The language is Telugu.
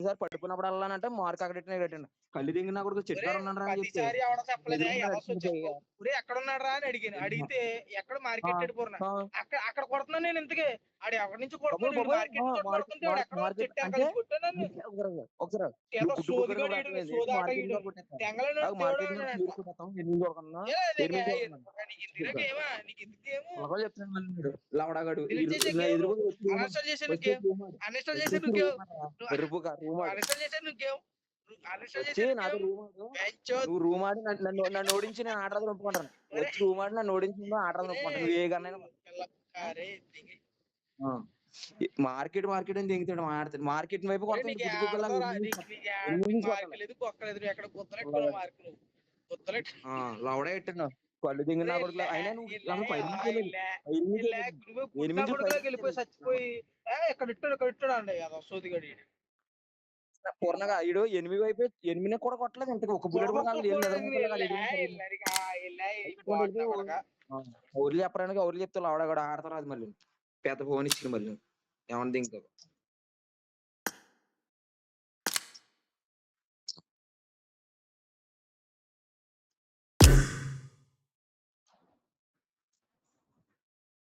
సార్ పట్టుకున్నప్పుడు వెళ్ళానంటే మార్క్ అక్కడ ఇట్టిన పెట్టండి కళ్ళు దింగినా కూడా చెట్టు ఉన్నాడు ఎక్కడ ఉన్నాడు రా అని అడిగాను. అడిగితే ఎక్కడ మార్కెట్ అక్కడ అక్కడ కొడుతున్నాను నేను ఇంతకే. ఆడు ఎవరి నుంచి. లవడాగాడు. నువ్వు రూమ్ ఆడు. నన్ను ఓడించి నేను ఆట రాదు ఒప్పుకుంటాను. వచ్చి రూమ్ ఆడి నన్ను ఓడించి ఆట రాదు ఒప్పుకుంటాను. నువ్వు ఏ దిగి. మార్కెట్ మార్కెట్ అని దిగుతాడు మాట్లాడతాడు. మార్కెట్ వైపు లవడే పెట్టాను కళ్ళు దింగిన. అయినా సోదిగడి పూర్ణగా ఈడు ఎనిమిది వైపు ఎనిమిది కూడా కొట్టలేదు ఇంతకు. ఒక బుల్లెట్ కూడా. ఊర్లు చెప్పడానికి ఊర్లు చెప్తే లవడ కూడా ఆడతారు అది మళ్ళీ. పెద్ద ఫోన్ ఇచ్చింది మళ్ళీ ఏమన్నా ఇంకా